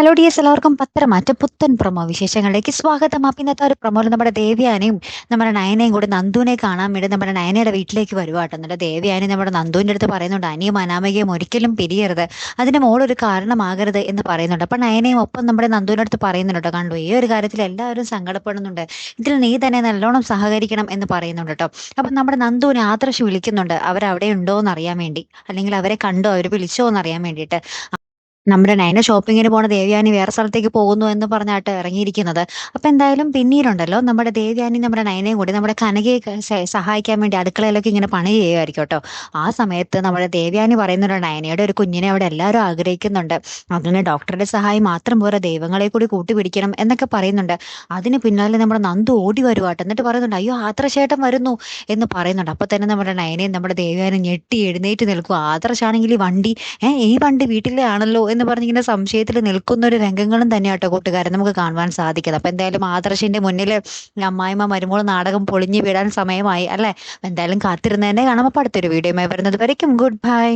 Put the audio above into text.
Hello D S എല്ലാവർക്കും പത്രമാറ്റ പുത്തൻ promo വിശേഷങ്ങളിലേക്ക് സ്വാഗതം. അപ്പം ഇന്നത്തെ ഒരു പ്രൊമോയിൽ നമ്മുടെ ദേവ്യാനയും നമ്മുടെ നയനയും കൂടി നന്ദുവിനെ കാണാൻ വേണ്ടി നമ്മുടെ നയനയുടെ വീട്ടിലേക്ക് വരുവാട്ടോ എന്നിട്ട് ദേവ്യാനി നമ്മുടെ നന്ദുവിന്റെ അടുത്ത് പറയുന്നുണ്ട് അനിയും അനാമികയും ഒരിക്കലും പിരിയരുത്. അതിന് മോളൊരു കാരണമാകരുത് എന്ന് പറയുന്നുണ്ട്. അപ്പം നയനയും ഒപ്പം നമ്മുടെ നന്ദുവിന്റെ അടുത്ത് പറയുന്നുണ്ട് കണ്ടു ഈ ഒരു കാര്യത്തിൽ എല്ലാവരും സങ്കടപ്പെടുന്നുണ്ട്. ഇതിൽ നീ തന്നെ നല്ലോണം സഹകരിക്കണം എന്ന് പറയുന്നുണ്ട് കേട്ടോ. അപ്പം നമ്മുടെ നന്ദുവിനെ ആദർശ് വിളിക്കുന്നുണ്ട്. അവരവിടെ ഉണ്ടോ എന്ന് അറിയാൻ വേണ്ടി. അല്ലെങ്കിൽ അവരെ കണ്ടോ അവർ വിളിച്ചോ എന്ന് അറിയാൻ വേണ്ടിയിട്ട്. നമ്മുടെ നയന ഷോപ്പിങ്ങിന് പോണ ദേവ്യാനി വേറെ സ്ഥലത്തേക്ക് പോകുന്നു എന്ന് പറഞ്ഞാട്ട് ഇറങ്ങിയിരിക്കുന്നത്. അപ്പൊ എന്തായാലും പിന്നീടുണ്ടല്ലോ നമ്മുടെ ദേവ്യാനി നമ്മുടെ നയനയും കൂടി നമ്മുടെ കനകയെ സഹായിക്കാൻ വേണ്ടി അടുക്കളയിലൊക്കെ ഇങ്ങനെ പണി ചെയ്യുമായിരിക്കും ആ സമയത്ത് നമ്മുടെ ദേവ്യാനി പറയുന്നുണ്ട് നയനയുടെ ഒരു കുഞ്ഞിനെ അവിടെ എല്ലാവരും ആഗ്രഹിക്കുന്നുണ്ട്. അതിന് ഡോക്ടറുടെ സഹായം മാത്രം പോരാ ദൈവങ്ങളെ കൂടി കൂട്ടിപ്പിടിക്കണം എന്നൊക്കെ പറയുന്നുണ്ട്. അതിന് പിന്നാലെ നമ്മുടെ നന്ദു ഓടി വരുവാട്ട്. എന്നിട്ട് പറയുന്നുണ്ട് അയ്യോ ആദർശേട്ടൻ വരുന്നു എന്ന് പറയുന്നുണ്ട്. അപ്പൊ തന്നെ നമ്മുടെ നയനയും നമ്മുടെ ദേവ്യാനും ഞെട്ടി എഴുന്നേറ്റ് നിൽക്കും. ആത്രശാണെങ്കിൽ ഈ വണ്ടി ഏഹ് ഈ വണ്ടി വീട്ടിലെ ആണല്ലോ എന്ന് പറഞ്ഞിങ്ങനെ സംശയത്തിൽ നിൽക്കുന്ന ഒരു രംഗങ്ങളും തന്നെയാട്ടോ കൂട്ടുകാരെ നമുക്ക് കാണുവാൻ സാധിക്കുന്നത്. അപ്പൊ എന്തായാലും ആദർശിന്റെ മുന്നിൽ അമ്മായിമ്മ മരുമോൾ നാടകം പൊളിഞ്ഞു വീടാൻ സമയമായി അല്ലെ? എന്തായാലും കാത്തിരുന്നതന്നെ കാണാം. അപ്പൊ അടുത്തൊരു വീഡിയോ വരുന്നത് വരയ്ക്കും. Good bye